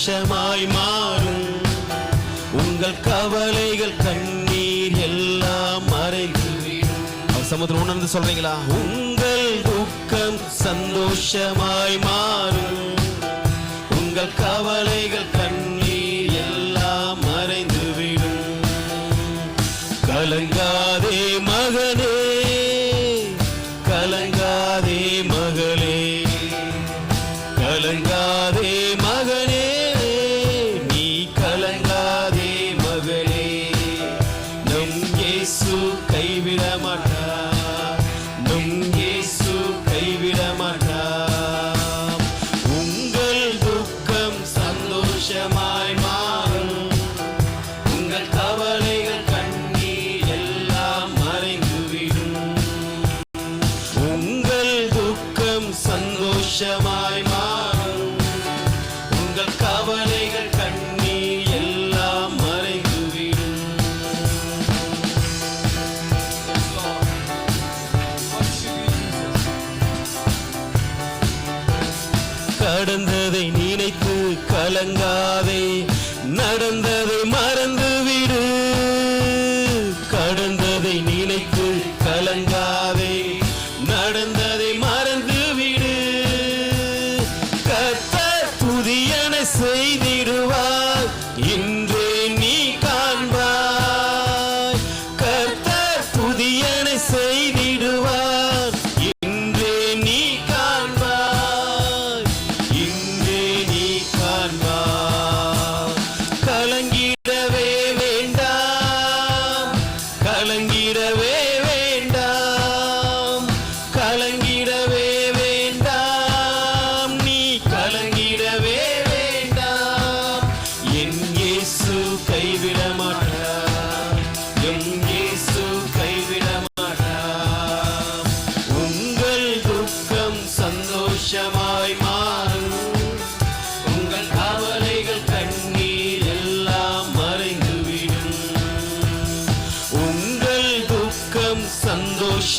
சந்தோஷமாய் மாறும். உங்கள் கவலைகள் கண்ணீர் எல்லாம் மறைந்துவிடும். சமுத்திரம் உணர்ந்து சொல்றீங்களா? உங்கள் துக்கம் சந்தோஷமாய் மாறும். உங்கள் கவலைகள் கண்ணீர் கடந்ததை நினைத்து கலங்காதே. நடந்த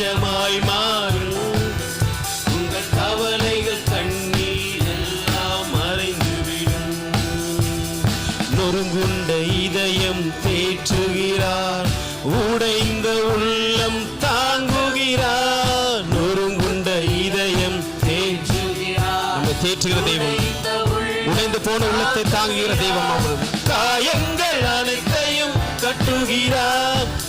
சந்தோஷமாய் மாறும். உங்கள் கவலைகள் கண்ணீர் எல்லாம் மறைந்துவிடும். நொறுங்குண்ட இதயம் தேற்றுகிறார். உடைந்த உள்ளம் தாங்குகிறார். நொறுங்குண்ட இதயம் தேற்றுகிறார். நம்ம தேற்றுகிற தெய்வம். உடைந்து போன உள்ளத்தை தாங்குகிற தெய்வம் அவர். காயங்கள் அனைத்தையும் கட்டுகிறார்.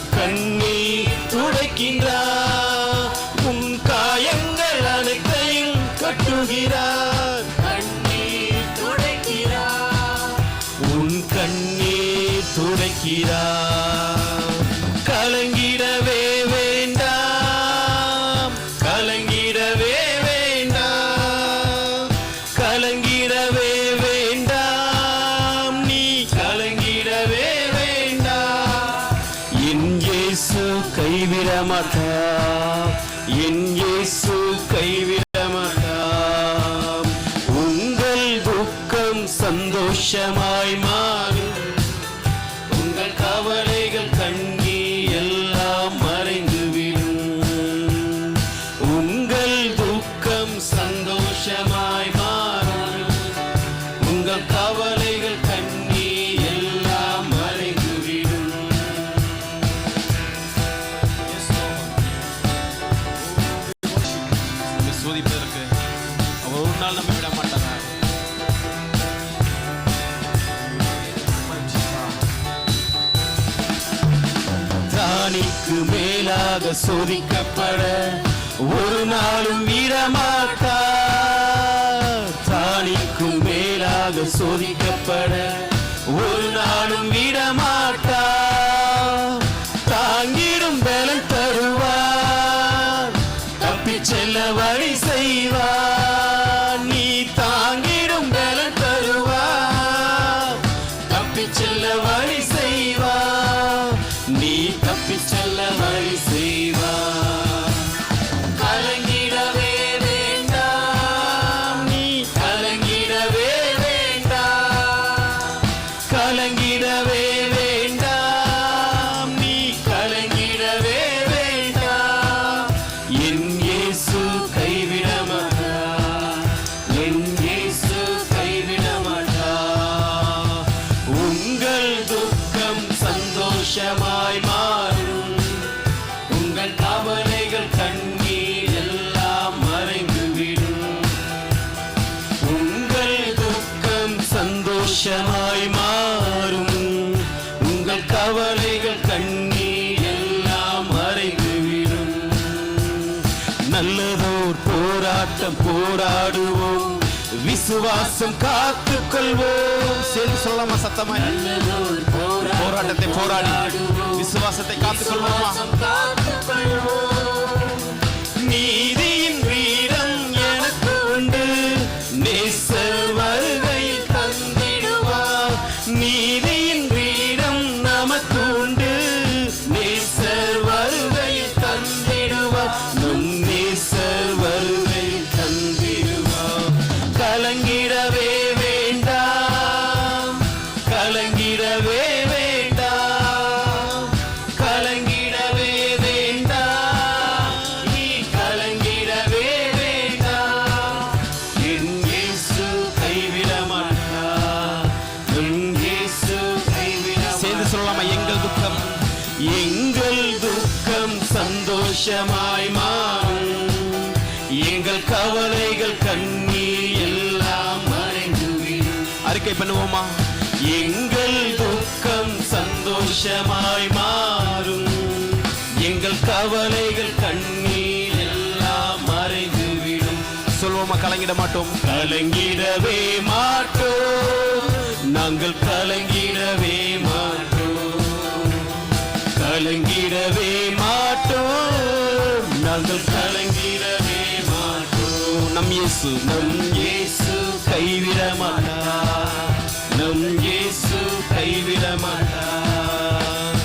துடைக்கிறார் கலங்கிடவே வேண்டாம். கலங்கிடவே வேண்டாம். கலங்கிடவே வேண்டாம். நீ கலங்கிடவே வேண்டாம். என் இயேசு கைவிட என் இயேசு கைவிட ராணிக்கு மேலாக சோதிக்கப்பட ஒரு நாளும் விடமாட்டார். ராணிக்கு மேலாக சோதிக்கப்பட ஒரு நாளும் விடமா சந்தோஷமாய் மாறும். உங்கள் கவலைகள் கண்ணீர் எல்லாம் மறைந்துவிடும். நல்லதோர் போராட்டம் போராடுவோம். விசுவாசம் காத்துக் கொள்வோம். சேர்ந்து சொல்லலாமா நல்லதோர் போராட்டத்தை போராடி விசுவாசத்தை காத்துக்கொள்வோமா நீதியின் எங்கள் துக்கம் சந்தோஷமாய் மாறும். எங்கள் கவலைகள் கண்ணீர் எல்லாம் மறைந்துவிடும். அறிக்கை பண்ணுவோமா? எங்கள் துக்கம் சந்தோஷமாய் மாறும். எங்கள் கவலைகள் கண்ணீர் எல்லாம் மறைந்துவிடும். சொல்வோமா கலங்கிட மாட்டோம்? கலங்கிடவே மாட்டோம். நாங்கள் கலங்கிடவே மாட்டோம். கலங்கிடவே மாட்டோம். நாங்கள் கலங்கிடவே மாட்டோம். நம் இயேசு நம் இயேசு கைவிட மாட்டார் நம் இயேசு கைவிட மாட்டார்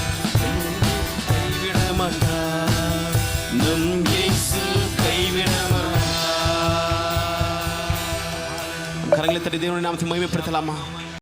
கைவிட மாட்டார் நம் இயேசு கைவிட மாட்டார் கரங்களை தட்டி தேவனுடைய நாமத்தை மகிமைப்படுத்தலாமா?